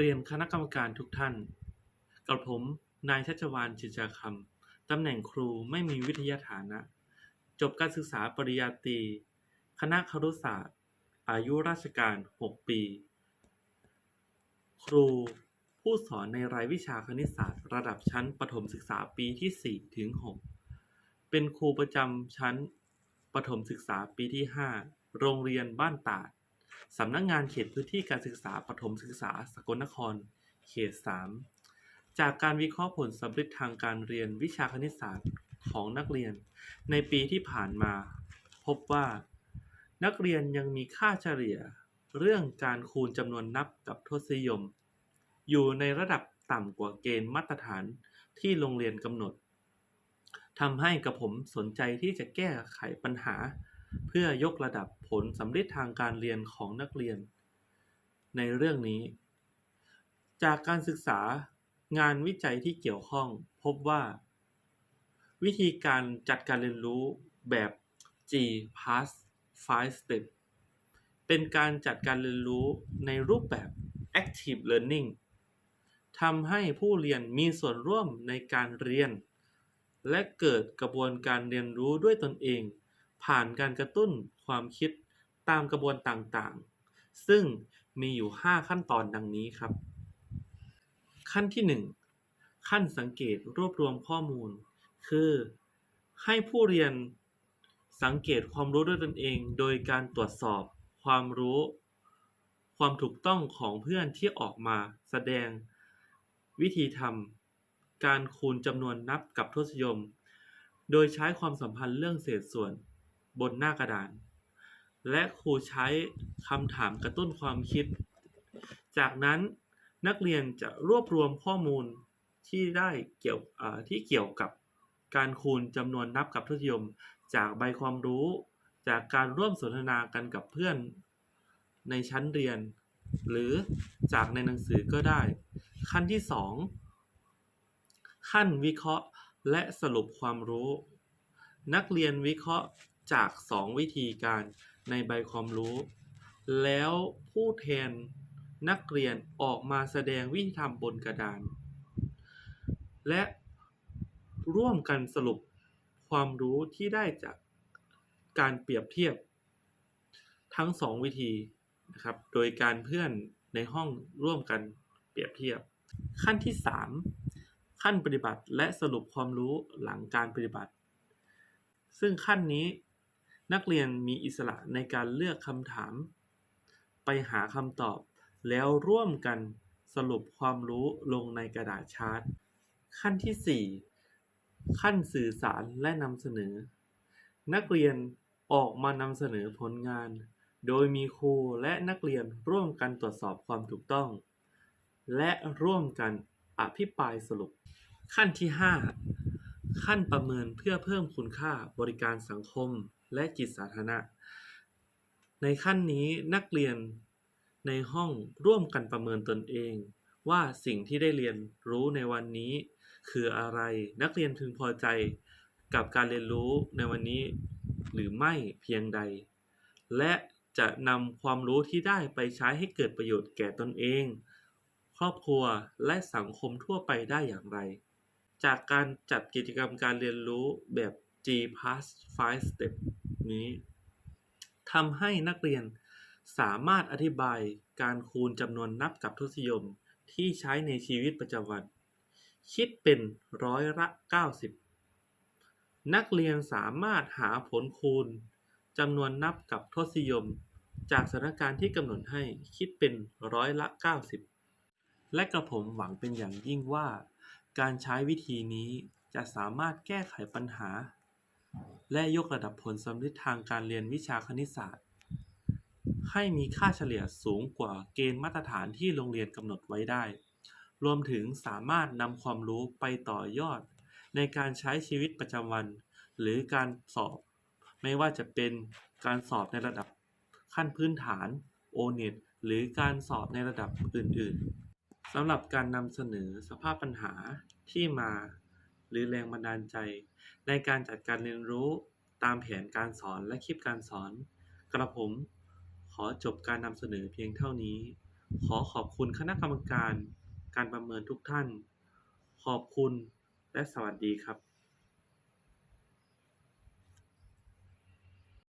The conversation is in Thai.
เรียนคณะกรรมการทุกท่าน กับผม นายชัชวาลจิจาคำตำแหน่งครูไม่มีวิทยาฐานะ จบการศึกษาปริญญาตรี คณะครุศาสตร์ อายุราชการ 6 ปี ครูผู้สอนในรายวิชาคณิตศาสตร์ ระดับชั้นประถมศึกษาปีที่ 4 ถึง 6 เป็นครูประจำชั้นประถมศึกษาปีที่ 5 โรงเรียนบ้านตาด สำนักงานเขตพื้นที่การศึกษาประถมศึกษาสกลนคร เขต 3 จากการวิเคราะห์ผลสำเร็จทางการเรียนวิชาคณิตศาสตร์ของนักเรียน ในปีที่ผ่านมา พบว่า นักเรียนยังมีค่าเฉลี่ย เรื่องการคูณจำนวนนับกับทศนิยม อยู่ในระดับต่ำกว่าเกณฑ์มาตรฐานที่โรงเรียนกำหนดทำให้กระผมสนใจที่จะแก้ไขปัญหา เพื่อยกระดับผลสำเร็จทางการเรียนของนักเรียน ในเรื่องนี้ จากการศึกษางานวิจัยที่เกี่ยวข้องพบว่า วิธีการจัดการเรียนรู้แบบ G Pass 5 Step เป็นการจัดการเรียนรู้ในรูปแบบ Active Learning ทำให้ผู้เรียนมีส่วนร่วมในการเรียน และเกิดกระบวนการเรียนรู้ด้วยตนเอง ผ่านการกระตุ้นความคิดตามกระบวนต่างๆ ซึ่งมีอยู่ 5 ขั้นตอนดังนี้ครับ ขั้นที่ 1 ขั้นสังเกตรวบรวมข้อมูล คือให้ผู้เรียนสังเกตความรู้ด้วยตนเอง โดยการตรวจสอบความรู้ ความถูกต้องของเพื่อนที่ออกมาแสดงวิธีทำการคูณจำนวนนับกับทศยม โดยใช้ความสัมพันธ์เรื่องเศษส่วน บนหน้ากระดาน และครูใช้คำถามกระตุ้นความคิด จากนั้นนักเรียนจะรวบรวมข้อมูลที่ได้เกี่ยวที่เกี่ยวกับการคูณจำนวนนับกับทศนิยม จากใบความรู้ จากการร่วมสนทนากันกับเพื่อนในชั้นเรียน หรือจากในหนังสือก็ได้ ขั้นที่ 2 ขั้นวิเคราะห์และสรุปความรู้ นักเรียนวิเคราะห์ จาก 2 วิธีการในใบความรู้ แล้วผู้แทนนักเรียนออกมาแสดงวิธีทำบนกระดาน และร่วมกันสรุปความรู้ที่ได้จากการเปรียบเทียบ ทั้ง 2 วิธีนะครับ โดยการเพื่อนในห้องร่วมกันเปรียบเทียบ ขั้นที่ 3 ขั้นปฏิบัติและสรุปความรู้หลังการปฏิบัติ ซึ่งขั้นนี้ นักเรียนมีอิสระในการเลือกคำถาม ไปหาคำตอบ แล้วร่วมกันสรุปความรู้ลงในกระดาษชาร์ต ขั้นที่ 4 ขั้นสื่อสารและนำเสนอ นักเรียนออกมานำเสนอผลงาน โดยมีครูและนักเรียนร่วมกันตรวจสอบความถูกต้อง และร่วมกันอภิปรายสรุป ขั้นที่ 5 ขั้นประเมินเพื่อเพิ่มคุณค่าบริการสังคมและจิตสาธารณะ ในขั้นนี้นักเรียนในห้องร่วมกันประเมินตนเอง ว่าสิ่งที่ได้เรียนรู้ในวันนี้ คืออะไรนักเรียนพึงพอใจกับการเรียนรู้ในวันนี้ หรือไม่เพียงใด และจะนำความรู้ที่ได้ไปใช้ให้เกิดประโยชน์แก่ตนเอง ครอบครัวและสังคมทั่วไปได้อย่างไร จากการจัดกิจกรรมการเรียนรู้แบบ G Pass 5 Step นี้ทำให้นักเรียนสามารถอธิบายการคูณจำนวนนับกับทศนิยมที่ใช้ในชีวิตประจำวัน คิดเป็นร้อยละ 90 นักเรียนสามารถหาผลคูณจำนวนนับกับทศนิยม จากสถานการณ์ที่กำหนดให้คิดเป็นร้อยละ 90 และกระผมหวังเป็นอย่างยิ่งว่า การใช้วิธีนี้จะสามารถแก้ไขปัญหา และยกระดับผลสำเร็จทางการเรียนวิชาคณิตศาสตร์ ให้มีค่าเฉลี่ยสูงกว่าเกณฑ์มาตรฐานที่โรงเรียนกำหนดไว้ได้ รวมถึงสามารถนำความรู้ไปต่อยอด ในการใช้ชีวิตประจำวัน หรือการสอบ ไม่ว่าจะเป็นการสอบในระดับขั้นพื้นฐาน O-NET หรือการสอบในระดับอื่น ๆ สำหรับการนำเสนอสภาพปัญหาที่มา หรือแรงบันดาลใจ ในการจัดการเรียนรู้ตามแผนการสอนและคลิปการสอน กระผม ขอจบการนำเสนอเพียงเท่านี้ ขอขอบคุณคณะกรรมการ การประเมินทุกท่าน ขอบคุณและสวัสดีครับ